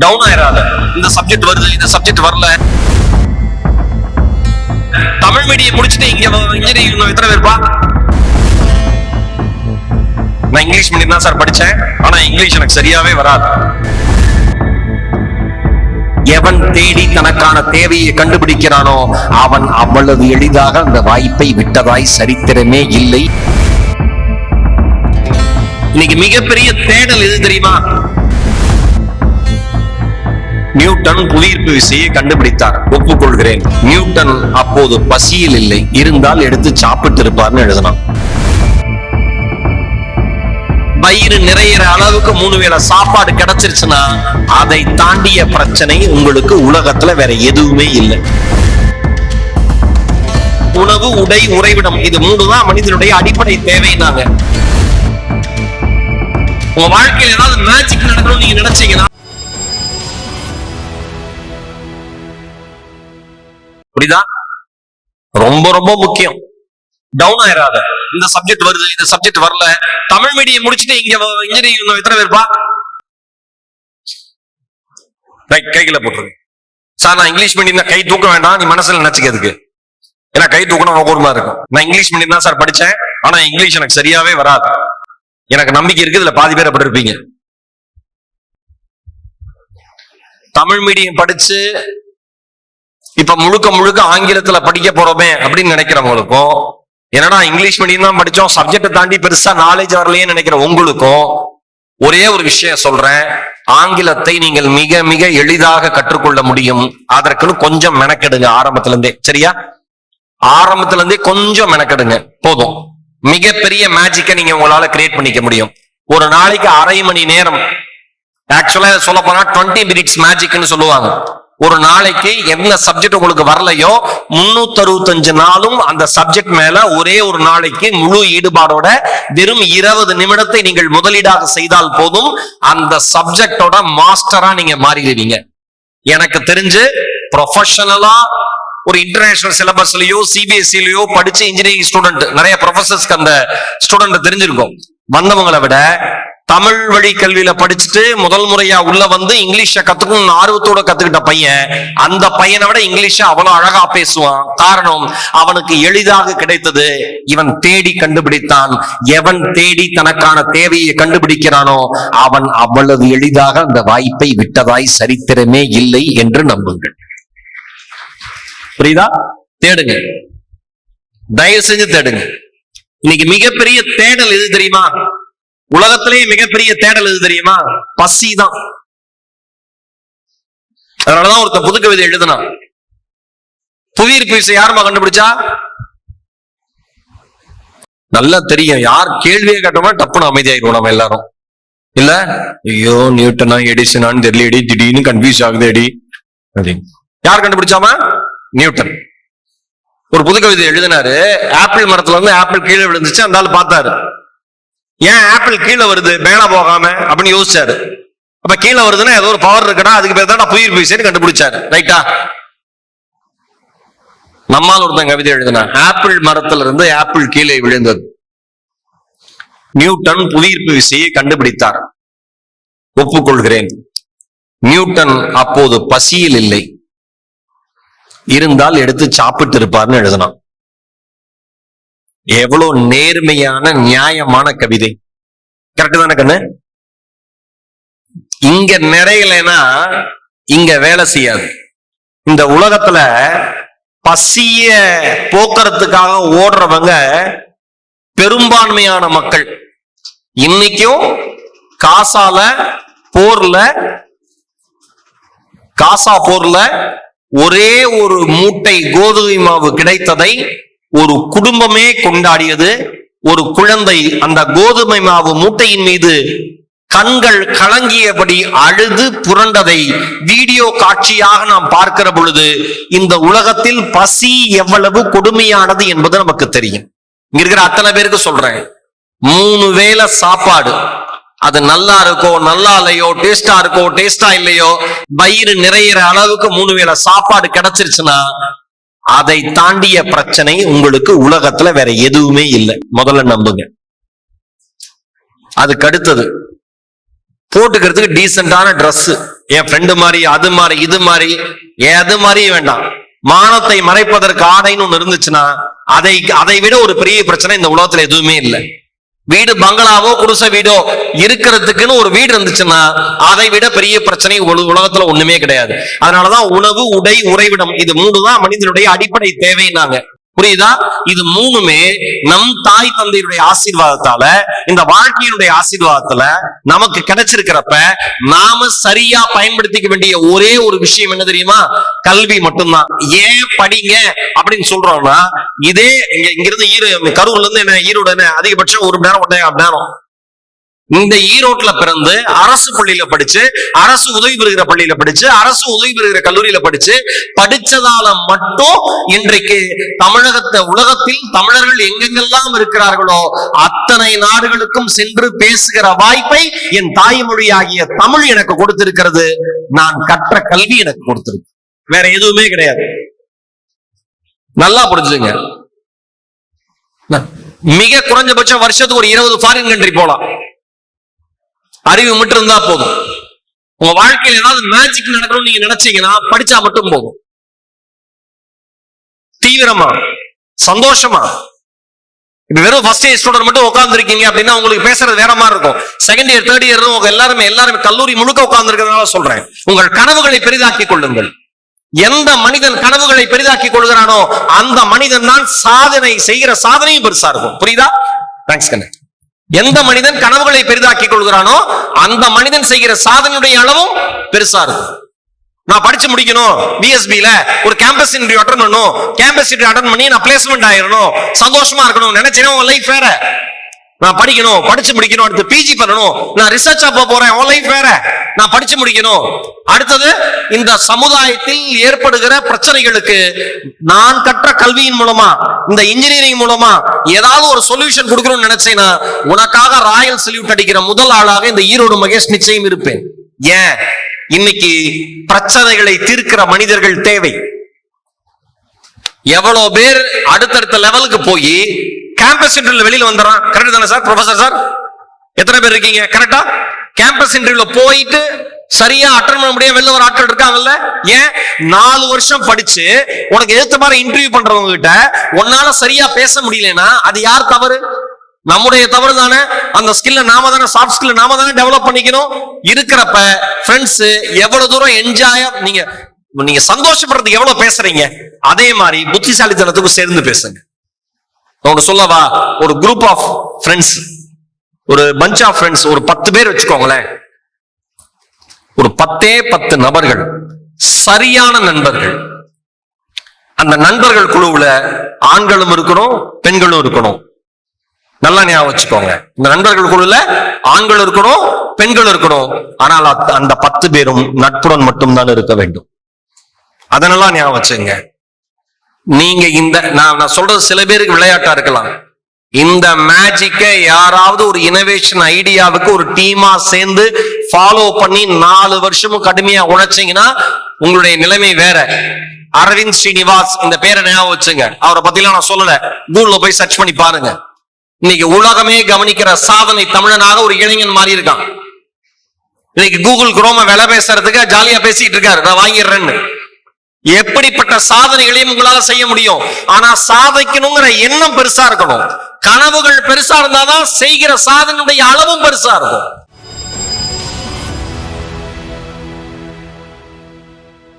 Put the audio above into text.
Down ஆயிராத. இந்த subject வருது இந்த சப்ஜெக்ட் வரல. தமிழ் மீடியம் முடிச்சுட்டு இங்க இன்ஜினியரிங் இன்னும் எத்தனை பேர்ப்பா நான் இங்கிலீஷ் மீடியம் தான் சார் படிச்சேன். ஆனா இங்கிலீஷ் எனக்கு சரியாவே வராது. எவன் தேடி தனக்கான தேவையை கண்டுபிடிக்கிறானோ அவன் அவ்வளவு எளிதாக அந்த வாய்ப்பை விட்டதாய் சரித்திரமே இல்லை. இன்னைக்கு மிகப்பெரிய தேடல் எது தெரியுமா? நியூட்டன் புவியீர்ப்பு விசையை கண்டுபிடித்தார். ஒப்புக்கொள்கிறேன். நியூட்டன் அப்போது பசியில் இல்லை. இருந்தால் எடுத்து சாப்பிட்டு இருப்பார்னு எழுதினான். வயிறு நிறையிற அளவுக்கு மூணு வேளை சாப்பாடு கிடைச்சிருச்சுன்னா அதை தாண்டிய பிரச்சனை உங்களுக்கு உலகத்துல வேற எதுவுமே இல்லை. உணவு உடை உறைவிடம் இது மூணு தான் மனிதனுடைய அடிப்படை தேவைனாங்க உங்க வாழ்க்கையில் ஏதாவது மேஜிக் நடக்கணும்னு நீங்க நினைச்சீங்கன்னா புரியுதா? ரொம்ப ரொம்ப முக்கியம். டவுன் ஆயிராத. இந்த சப்ஜெக்ட் வருது இந்த சப்ஜெக்ட் வரல. தமிழ் மீடியம் முடிச்சுட்டு இங்க இன்ஜினியரிங் எத்தனை பேர்ப்பா கைகளை போட்டுருங்க. சார் நான் இங்கிலீஷ் மீடியம் தான் கை தூக்க வேண்டாம் நீ மனசுல நினைச்சுக்கிறதுக்கு ஏன்னா கை தூக்கணும் ரொம்ப கூர்மா இருக்கும். நான் இங்கிலீஷ் மீடியம் தான் சார் படிச்சேன். ஆனா இங்கிலீஷ் எனக்கு சரியாவே வராது. எனக்கு நம்பிக்கை இருக்கு இதுல பாதி பேர் அப்படி இருப்பீங்க. தமிழ் மீடியம் படிச்சு இப்ப முழுக்க முழுக்க ஆங்கிலத்துல படிக்க போறோமே அப்படின்னு நினைக்கிறவங்களுக்கும் என்னடா இங்கிலீஷ் மீடியம் தான் படிச்சோம் சப்ஜெக்டை தாண்டி பெருசா நாலேஜ் வரலையே நினைக்கிற உங்களுக்கும் ஒரே ஒரு விஷயம் சொல்றேன். ஆங்கிலத்தை நீங்கள் மிக மிக எளிதாக கற்றுக்கொள்ள முடியும். அதற்குன்னு கொஞ்சம் மெனக்கெடுங்க ஆரம்பத்துல இருந்தே சரியா? ஆரம்பத்துல இருந்தே கொஞ்சம் மெனக்கெடுங்க. போதும். மிகப்பெரிய மேஜிக்கை நீங்க உங்களால கிரியேட் பண்ணிக்க முடியும். ஒரு நாளைக்கு அரை மணி நேரம். ஆக்சுவலா சொல்ல போனா டுவெண்ட்டி மினிட்ஸ் மேஜிக்னு சொல்லுவாங்க. ஒரு நாளைக்கு என்ன சப்ஜெக்ட் உங்களுக்கு வரலையோ முன்னூத்தி அறுபத்தஞ்சு நாளும் அந்த சப்ஜெக்ட் மேல ஒரே ஒரு நாளைக்கு முழு ஈடுபாடோட வெறும் இருபது நிமிடத்தை நீங்கள் முதலீடாக செய்தால் போதும். அந்த சப்ஜெக்டோட மாஸ்டரா நீங்க மாறிடுவீங்க. எனக்கு தெரிஞ்சு ப்ரொஃபஷனலா ஒரு இன்டர்நேஷனல் சிலபஸ்லயோ சிபிஎஸ்சிலயோ படிச்சு இன்ஜினியரிங் ஸ்டூடெண்ட் நிறைய ப்ரொஃபசர்ஸ்க்கு அந்த ஸ்டூடெண்ட் தெரிஞ்சிருக்கும். வந்தவங்களை விட தமிழ் வழி கல்வியில படிச்சுட்டு முதல் முறையா உள்ள வந்து இங்கிலீஷ கத்துக்கணும் ஆர்வத்தோட கத்துக்கிட்ட பையன் அந்த பையனை விட இங்கிலீஷ அவ்வளவு அழகா பேசுவான். காரணம் அவனுக்கு எளிதாக கிடைத்தது இவன் தேடி கண்டுபிடித்தான். எவன் தேடி தனக்கான தேவையை கண்டுபிடிக்கிறானோ அவன் அவ்வளவு எளிதாக அந்த வாய்ப்பை விட்டதாய் சரித்திரமே இல்லை என்று நம்புங்கள். புரியுதா? தேடுங்க. தயவு செஞ்சு தேடுங்க. இன்னைக்கு மிகப்பெரிய தேடல் எது தெரியுமா? உலகத்திலேயே மிகப்பெரிய தேடல் எது தெரியுமா? பசி தான். அதனாலதான் ஒருத்தன் புது கவிதை எழுதினான். புவியீர்ப்பு விசை யாருமா கண்டுபிடிச்சா? நல்லா தெரியும். யார் கேள்வியை கேட்டோமா டப்புன்னு அமைதியாயிருவோம் நம்ம எல்லாரும். இல்ல? ஐயோ நியூட்டனா எடிசனான்னு தெரியல எடி திடீர்னு கன்ஃபியூஸ் ஆகுது எடி. அப்படின்னு. யார் கண்டுபிடிச்சாமா? நியூட்டன். ஒரு புது கவிதை எழுதினாரு. ஆப்பிள் மரத்துல இருந்து ஆப்பிள் கீழே விழுந்துச்சு அந்த ஆள் பார்த்தாரு. ஏன் ஆப்பிள் கீழே வருது? மேலே போகாம? அப்படின்னு யோசிச்சாரு. அப்ப கீழே வருதுன்னா ஏதோ ஒரு பவர் இருக்குடா அதுக்கு பேர் தான் புயிர் பீசன்னு கண்டுபிடிச்சாரு. ரைட்டா நம்மால் ஒருத்தன் கவிதை எழுதினா ஆப்பிள் மரத்துல இருந்து ஆப்பிள் கீழே விழுந்தது. நியூட்டன் புவியீர்ப்பு விசையை கண்டுபிடித்தார். ஒப்புக்கொள்கிறேன். நியூட்டன் அப்போது பசியில் இல்லை. இருந்தால் எடுத்து சாப்பிட்டு இருப்பார்னு எழுதினான். எவ்வளவு நேர்மையான நியாயமான கவிதை. கரெக்ட் தானே கண்ணு? இங்க நிறையலைன்னா இங்க வேலை செய்யாது. இந்த உலகத்துல பசிய போக்குறதுக்காக ஓடுறவங்க பெரும்பான்மையான மக்கள். இன்னைக்கும் காசால போர்ல காசா போர்ல ஒரே ஒரு மூட்டை கோதுமை மாவு கிடைத்ததை ஒரு குடும்பமே கொண்டாடியது. ஒரு குழந்தை அந்த கோதுமை மாவு மூட்டையின் மீது கண்கள் கலங்கியபடி அழுது புரண்டதை வீடியோ காட்சியாக நாம் பார்க்கிற பொழுது இந்த உலகத்தில் பசி எவ்வளவு கொடுமையானது என்பது நமக்கு தெரியும். இங்க இருக்கிற அத்தனை பேருக்கு சொல்றேன். மூணு வேளை சாப்பாடு. அது நல்லா இருக்கோ நல்லா இல்லையோ டேஸ்டா இருக்கோ டேஸ்டா இல்லையோ வயிறு நிறையிற அளவுக்கு மூணு வேளை சாப்பாடு கிடைச்சிருச்சுன்னா அதை தாண்டிய பிரச்சனை உங்களுக்கு உலகத்துல வேற எதுவுமே இல்லை. முதல்ல நம்புங்க. அதுக்கு அடுத்தது போட்டுக்கிறதுக்கு டீசெண்டான ட்ரெஸ் என் ஃப்ரெண்டு மாதிரி அது மாதிரி இது மாதிரி எது மாதிரி வேண்டாம். மானத்தை மறைப்பதற்கு ஆடைன்னு ஒன்று இருந்துச்சுன்னா அதை அதை விட ஒரு பெரிய பிரச்சனை இந்த உலகத்துல எதுவுமே இல்லை. வீடு பங்களாவோ குடிசை வீடோ இருக்கிறதுக்குன்னு ஒரு வீடு இருந்துச்சுன்னா அதை விட பெரிய பிரச்சனை உலகத்துல ஒண்ணுமே கிடையாது. அதனாலதான் உணவு உடை உறைவிடம் இது மூணு தான் மனிதனுடைய அடிப்படை தேவைன்னாங்க. புரியுதா? இது மூணுமே நம் தாய் தந்தையுடைய ஆசீர்வாதத்தால இந்த வாழ்க்கையினுடைய ஆசீர்வாதத்துல நமக்கு கிடைச்சிருக்கிறப்ப நாம சரியா பயன்படுத்திக்க வேண்டிய ஒரே ஒரு விஷயம் என்ன தெரியுமா? கல்வி மட்டும்தான். ஏன் படிங்க? அப்படின்னு சொல்றோம்னா இதே இங்க இங்கிருந்து ஈரோ கரூர்ல இருந்து என்ன ஈரோடு என்ன அதிகபட்சம் ஒரு மணி நேரம் ஒன்றே நேரம். இந்த ஈரோட்ல பிறந்து அரசு பள்ளியில படிச்சு அரசு உதவி பெறுகிற பள்ளியில படிச்சு அரசு உதவி பெறுகிற கல்லூரியில படிச்சு படிச்சதால மட்டும் இன்றைக்கு தமிழகத்தை உலகத்தில் தமிழர்கள் எங்கெங்கெல்லாம் இருக்கிறார்களோ அத்தனை நாடுகளுக்கும் சென்று பேசுகிற வாய்ப்பை என் தாய்மொழியாகிய தமிழ் எனக்கு கொடுத்திருக்கிறது. நான் கற்ற கல்வி எனக்கு கொடுத்திருக்கு. வேற எதுவுமே கிடையாது. நல்லா புரிஞ்சுங்க. மிக குறைஞ்சபட்சம் வருஷத்துக்கு ஒரு இருபது ஃபாரின் கண்ட்ரி போலாம். அறிவு மட்டும் இருந்தா போதும். உங்க வாழ்க்கையில ஏதாவது மேஜிக் நடக்கணும்னு நீங்க நினைச்சீங்கன்னா படிச்சா மட்டும் போதும். தீவிரமா சந்தோஷமா. இப்ப வெறும் ஃபர்ஸ்ட் இயர் ஸ்டூடெண்ட் மட்டும் உட்காந்துருக்கீங்க அப்படின்னா உங்களுக்கு பேசுறது வேற மாதிரி இருக்கும். செகண்ட் இயர் தேர்ட் இயர் உங்க எல்லாருமே எல்லாருமே கல்லூரி முழுக்க உட்காந்துருக்கிறதுனால சொல்றேன். உங்கள் கனவுகளை பெரிதாக்கிக் கொள்ளுங்கள். எந்த மனிதன் கனவுகளை பெரிதாக்கிக் கொள்கிறானோ அந்த மனிதன் தான் சாதனை செய்கிற சாதனையும் பெருசா இருக்கும். புரியுதா? தேங்க்ஸ் கண்ணே. எந்த மனிதன் கனவுகளை பெரிதாக்கிக் கொள்கிறானோ அந்த மனிதன் செய்கிற சாதனையுடைய அளவும் பெருசா இருக்கும். நான் படிச்சு முடிக்கணும். பிஎஸ்பியில ஒரு கேம்பஸ் இன்டர்வியூ அட்டன் பண்ணணும். கேம்பஸ் இன்டர்வியூ அட்டன் பண்ணி நான் பிளேஸ்மெண்ட் ஆயிரணும். சந்தோஷமா இருக்கணும் நினைச்சேன்னா உன் லைஃப் வேற. நான் படிக்கணும் படிச்சு முடிக்கணும் அடுத்து பிஜி பண்ணணும். நான் ரிசர்ச்சா போக போறேன் உன் லைஃப் வேற. நான் படிச்சு முடிக்கணும். அடுத்தது இந்த சமுதாயத்தில் ஏற்படுகிற பிரச்சனைகளுக்கு நான் கற்ற கல்வியின் மூலமா இந்த இன்ஜினியரிங் மூலமா ஏதாவது ஒரு சொல்யூஷன் கொடுக்கணும்னு நினைச்சேன்னா உனக்காக ராயல் சல்யூட் அடிக்கிற முதல் ஆளாக இந்த ஈரோடு மகேஷ் நிச்சயம் இருப்பேன். ஏன்? இன்னைக்கு பிரச்சனைகளை தீர்க்கிற மனிதர்கள் தேவை. எவ்வளவு பேர் அடுத்தடுத்த லெவலுக்கு போய் கேம்பஸ் இன்டர்வியூல வெளியில வந்துடுறான். கரெக்ட் தானே சார் ப்ரொஃபசர் சார் எத்தனை பேர் இருக்கீங்க? கரெக்டா கேம்பஸ் இன்டர்வியூல போயிட்டு சரியா அட்டன் பண்ண முடியாது வெளில ஒரு ஆட்கள் இருக்காங்கல்ல? ஏன்? நாலு வருஷம் படிச்சு உனக்கு எதிர்த்த மாதிரி இன்டர்வியூ பண்றவங்க கிட்ட உன்னால சரியா பேச முடியலன்னா அது யார் தவறு? நம்முடைய தவறு தானே. அந்த ஸ்கில்ல நாம தானே சாஃப்ட் ஸ்கில்ல நாம தானே டெவலப் பண்ணிக்கணும். இருக்கிறப்ப ஃப்ரெண்ட்ஸ் எவ்வளவு தூரம் என்ஜாயா நீங்க நீங்க சந்தோஷப்படுறதுக்கு எவ்வளவு பேசுறீங்க? அதே மாதிரி புத்திசாலித்தனத்துக்கும் சேர்ந்து பேசுங்க. நான் சொல்லவா ஒரு குரூப் ஆஃப் ஃப்ரெண்ட்ஸ் ஒரு பஞ்ச் ஆஃப் ஃப்ரெண்ட்ஸ் ஒரு பத்து பேர் வச்சுக்கோங்களேன். ஒரு பத்தே பத்து நபர்கள் சரியான நண்பர்கள். அந்த நண்பர்கள் குழுவுல ஆண்களும் இருக்கணும் பெண்களும் இருக்கணும். நல்லா ஞாபகம் வச்சுக்கோங்க. இந்த நண்பர்கள் குழுல ஆண்கள் இருக்கணும் பெண்கள் இருக்கணும். ஆனால் அந்த பத்து பேரும் நட்புடன் மட்டும்தான் இருக்க வேண்டும். அதனெல்லாம் ஞாபகம் வச்சுங்க. நீங்க இந்த நான் நான் சொல்றது சில பேருக்கு விளையாட்டா இருக்கலாம். இந்த மேஜிக்கை யாராவது ஒரு இனோவேஷன் ஐடியாவுக்கு ஒரு டீமா சேர்ந்து ஃபாலோ பண்ணி நாலு வருஷமும் கடுமையா உழைச்சிங்கன்னா உங்களுடைய நிலைமை வேற. அரவிந்த் ஸ்ரீனிவாஸ் இந்த பேரை ஞாபகம் வச்சுங்க. அவரை பத்திலாம் நான் சொல்லல. கூகுள்ல போய் சர்ச் பண்ணி பாருங்க. இன்னைக்கு உலகமே கவனிக்கிற சாதனை தமிழனாக ஒரு இளைஞன் மாறி இருக்கான். இன்னைக்கு கூகுள் குரோம விலை பேசுறதுக்கு ஜாலியா பேசிட்டு இருக்காரு. நான் வாங்கிடுறேன்னு. எப்படிப்பட்ட சாதனைகளையும் உங்களால செய்ய முடியும்? ஆனா சாதிக்கணுங்கிற எண்ணம் பெருசா இருக்கணும். கனவுகள் பெருசா இருந்தாதான் செய்கிற சாதனையுடைய அளவும் பெருசா இருக்கும்.